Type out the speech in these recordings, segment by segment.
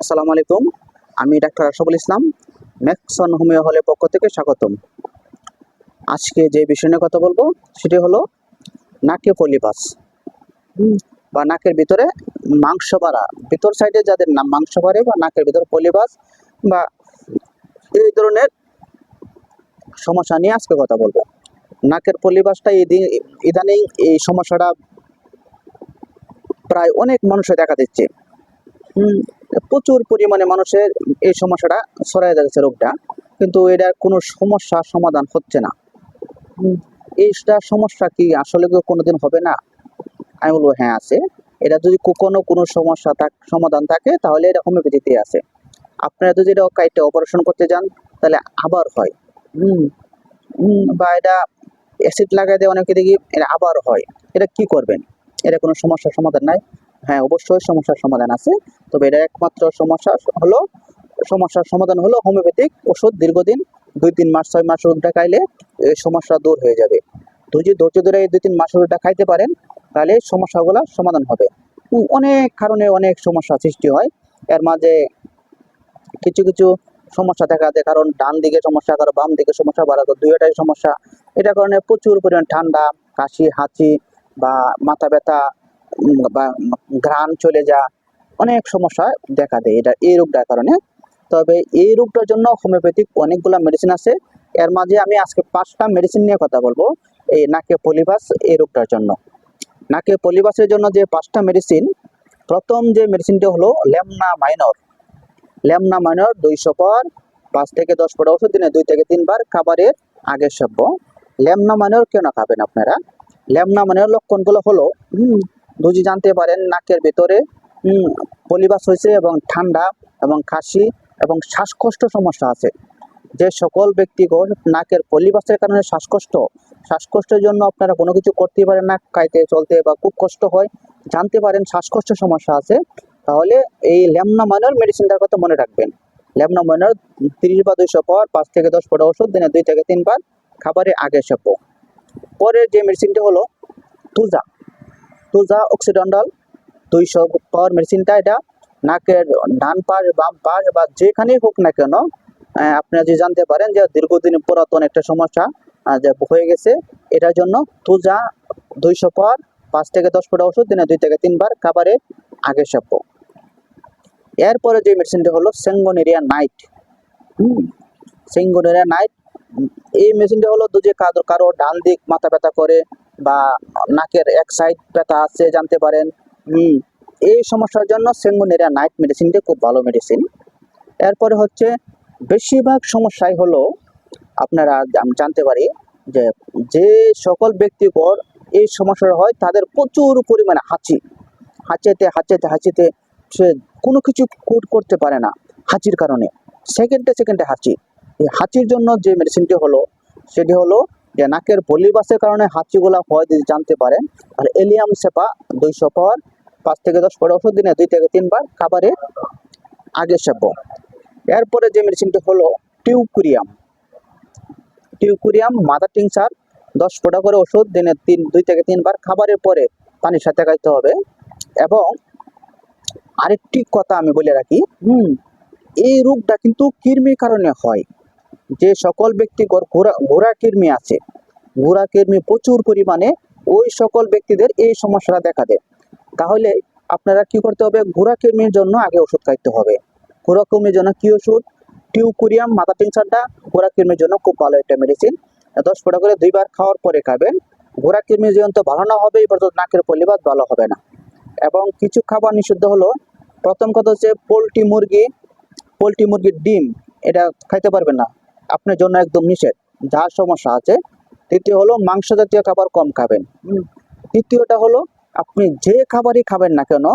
আসসালামু আলাইকুম। আমি doctor Ashaful Islam, Maxon homeo হলের পক্ষ থেকে স্বাগতম। আজকে যে বিষয় নিয়ে কথা বলব, সেটি হলো নাকে পলিপাস বা নাকের ভিতরে মাংস বাড়া ভিতর সাইডে যাদের না মাংস বাড়ে বা নাকের ভিতরে পলিপাস বা এই ধরনের সমস্যা নিয়ে আজকে কথা বলব। নাকের পলিপাসটা ইদি- ইদানিং এই সমস্যাটা প্রায় অনেক মানুষের দেখা দিচ্ছে। প্রচুর পরিমাণে মানুষের এই সমস্যাটা ছড়াই যাচ্ছে রোগটা। কিন্তু এটার কোনো সমস্যা সমাধান হচ্ছে না। এইটা সমস্যা কি? আসলে কোনোদিন হবে না? আমি বলব হ্যাঁ আছে। এটা যদি কোনো কোনো সমস্যা থাক সমাধান থাকে তাহলে এটা হোমিওপ্যাথিতে আছে। আপনারা যদি এটা কাইটে অপারেশন করতে যান তাহলে আবার হয়। হুম, বা এটা অ্যাসিড লাগাই দেয় অনেকে দেখি এটা আবার হয়। এটা কি করবেন? এটা কোনো সমস্যার সমাধান নাই। হ্যাঁ অবশ্যই সমস্যার সমাধান আছে। তবে এটা একমাত্র সমস্যা হলো, সমস্যার সমাধান হলো হোমিওপ্যাথিক ওষুধ দীর্ঘদিন, দুই তিন মাস, ছয় মাস ওষুধটা খাইলে এই সমস্যা দূর হয়ে যাবে। যদি ধৈর্য ধরে দুই তিন মাস ওষুধটা খাইতে পারেন, তাহলে সমস্যাগুলো সমাধান হবে। অনেক কারণে অনেক সমস্যা সৃষ্টি হয়। এর মাঝে কিছু কিছু সমস্যা দেখা দেয় কারণ ডান দিকে সমস্যা, কারও বাম দিকে সমস্যা, বা দুইটাই সমস্যা। এটা কারণে প্রচুর পরিমাণ ঠান্ডা, কাশি, হাঁচি বা মাথা ব্যথা বা ঘ্রাণ চলে যা অনেক সমস্যা দেখা দেয়। এটা এই রোগটার কারণে। তবে এই রোগটার জন্য হোমিওপ্যাথিক অনেকগুলো মেডিসিন আছে। এর মাঝে আমি আজকে পাঁচটা মেডিসিন নিয়ে কথা বলব এই নাকে পলিভাস এই রোগটার জন্য। নাকে পলিভাসের জন্য যে পাঁচটা মেডিসিন প্রথম যে মেডিসিনটা হলো ল্যামনা মাইনর। ল্যামনা মাইনর দুইশো পর পাঁচ থেকে দশ পর ওষুধ দিনে দুই থেকে তিনবার খাবারের আগের সভ্য ল্যামনা মাইনর কেন খাবেন আপনারা? ল্যামনা মাইনর লক্ষণগুলো হলো যদি জানতে পারেন নাকের ভিতরে পলিবাস হয়েছে এবং ঠান্ডা এবং কাশি এবং শ্বাসকষ্ট সমস্যা আছে। যে সকল ব্যক্তিগণ নাকের পলিবাসের কারণে শ্বাসকষ্ট, শ্বাসকষ্টের জন্য আপনারা কোনো কিছু করতে পারেন না, খাইতে, চলতে বা খুব কষ্ট হয়, জানতে পারেন শ্বাসকষ্ট সমস্যা আছে, তাহলে এই ল্যামনা মাইনর মেডিসিনটার কথা মনে রাখবেন। ল্যামনা মাইনর তিরিশ বা দুইশো পর, পাঁচ থেকে দশ পর ওষুধ, দিনে দুই থেকে তিনবার খাবারের আগে সভ্য পরের যে মেডিসিনটি হলো, তুজা। তুজা অক্সিডন্ডাল দুইশো পাওয়ার মেডিসিনটা এটা, নাকের ডান পাশ বাম পাশ বা যেখানেই হোক না কেন আপনারা যদি জানতে পারেন যে দীর্ঘদিন পুরাতন একটা সমস্যা যে হয়ে গেছে, এটার জন্য তুজা দুইশো পাওয়ার, পাঁচ থেকে দশ ফোঁটা ওষুধ, দিনে দুই থেকে তিনবার খাবারে আগে সভ্য এরপরে যে মেডিসিনটা হলো সেঙ্গোনেরিয়া নাইট। হুম, সেঙ্গোনেরিয়া নাইট এই মেশিনটা হলো যে কারও কারও ডান দিক মাথা ব্যথা করে বা নাকের এক সাইড ব্যথা আছে, জানতে পারেন। এই সমস্যার জন্য সেঙ্গোনেরিয়া নাইট মেডিসিনটা খুব ভালো মেডিসিন এরপরে হচ্ছে বেশিরভাগ সমস্যাই হলো আপনারা জানতে পারি যে যে সকল ব্যক্তিগর এই সমস্যা হয়, তাদের প্রচুর পরিমাণে হাঁচি। হাঁচিতে হাঁচিতে হাঁচিতে সে কোনো কিছু কোট করতে পারে না হাঁচির কারণে। সেকেন্ডে সেকেন্ডে হাঁচি। হাঁচির জন্য যে মেডিসিনটি হলো, সেটি হলো যে নাকের পলিবাসের কারণে হাঁচিগুলা হয় যদি জানতে পারেন, তাহলে এলিয়াম সেপা দুইশো পাওয়ার, পাঁচ থেকে দশ পরে ওষুধ দিনে দুই থেকে তিনবার খাবারে আগে সেব্য এরপরে যে মেডিসিনটি হলো টিউকুরিয়াম। টিউকুরিয়াম মাদার টিংসার দশ ফোঁটা করে ওষুধ দিনে তিন, দুই থেকে তিনবার খাবারের পরে পানির সাথে খাইতে হবে। এবং আরেকটি কথা আমি বলে রাখি, হুম, এই রোগটা কিন্তু কৃমির কারণে হয়। যে সকল ব্যক্তি ঘোড়া কৃমি আছে, ঘোড়া কৃমি প্রচুর পরিমাণে, ওই সকল ব্যক্তিদের এই সমস্যাটা দেখা দেয়। তাহলে আপনারা কি করতে হবে? ঘোড়া কৃমির জন্য আগে ওষুধ খাইতে হবে। ঘোড়া কৃমির জন্য কি ওষুধ? টিউকুরিয়াম, মাথা টিংসারটা ঘোড়া কৃমির জন্য খুব ভালো একটা মেডিসিন দশ ফোটা করে দুইবার খাওয়ার পরে খাবেন। ঘোড়া কৃমি যেহেতু ভালো না হবে এবার তো নাকের পলিবাদ ভালো হবে না। এবং কিছু খাবার নিষিদ্ধ হলো, প্রথম কথা হচ্ছে পোলট্রি মুরগি। পোলট্রি মুরগির ডিম, এটা খাইতে পারবেন না। আপনার জন্য একদম নিষেধ। যার সমস্যা আছে তৃতীয় হলো মাংস জাতীয় খাবার কম খাবেন। তৃতীয়টা হলো আপনি যে খাবারই খাবেন না কেন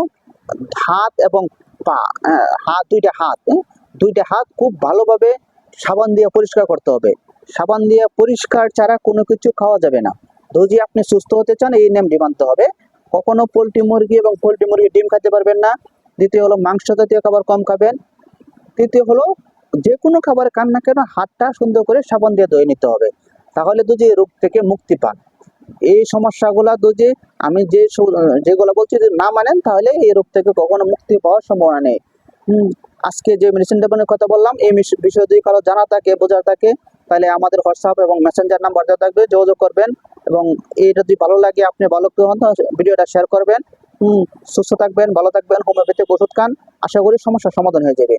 হাত এবং পা হ্যাঁ, হাত দুইটা হাত হ্যাঁ, দুইটা হাত খুব ভালোভাবে সাবান দিয়ে পরিষ্কার করতে হবে। সাবান দিয়ে পরিষ্কার ছাড়া কোনো কিছু খাওয়া যাবে না। যদি আপনি সুস্থ হতে চান এই নিয়মটি মানতে হবে। কখনো পোলট্রি মুরগি এবং পোলট্রি মুরগি ডিম খেতে পারবেন না। দ্বিতীয় হলো মাংস জাতীয় খাবার কম খাবেন। তৃতীয় হলো যে কোনো খাবার খান না কেন হাতটা সুন্দর করে সাবান দিয়ে ধুয়ে নিতে হবে। তাহলে এই রোগ থেকে মুক্তি পান। এই সমস্যাগুলা যদি আমি যে যেগুলো বলছি যদি না মানেন, তাহলে এই রোগ থেকে কখনো মুক্তি পাওয়ার সম্ভাবনা নেই। আজকে যে মেডিসিন ডেভেলপের কথা বললাম, এই বিষয় যদি কারও জানা থাকে, বোঝা থাকে, তাহলে আমাদের হোয়াটসঅ্যাপ এবং মেসেঞ্জার নাম্বার দেওয়া থাকবে, যোগাযোগ করবেন এবং এইটা যদি ভালো লাগে, আপনি ভালো হন ভিডিওটা শেয়ার করবেন। সুস্থ থাকবেন, ভালো থাকবেন, হোমিওপ্যাথিক ওষুধ খান। আশা করি সমস্যার সমাধান হয়ে যাবে।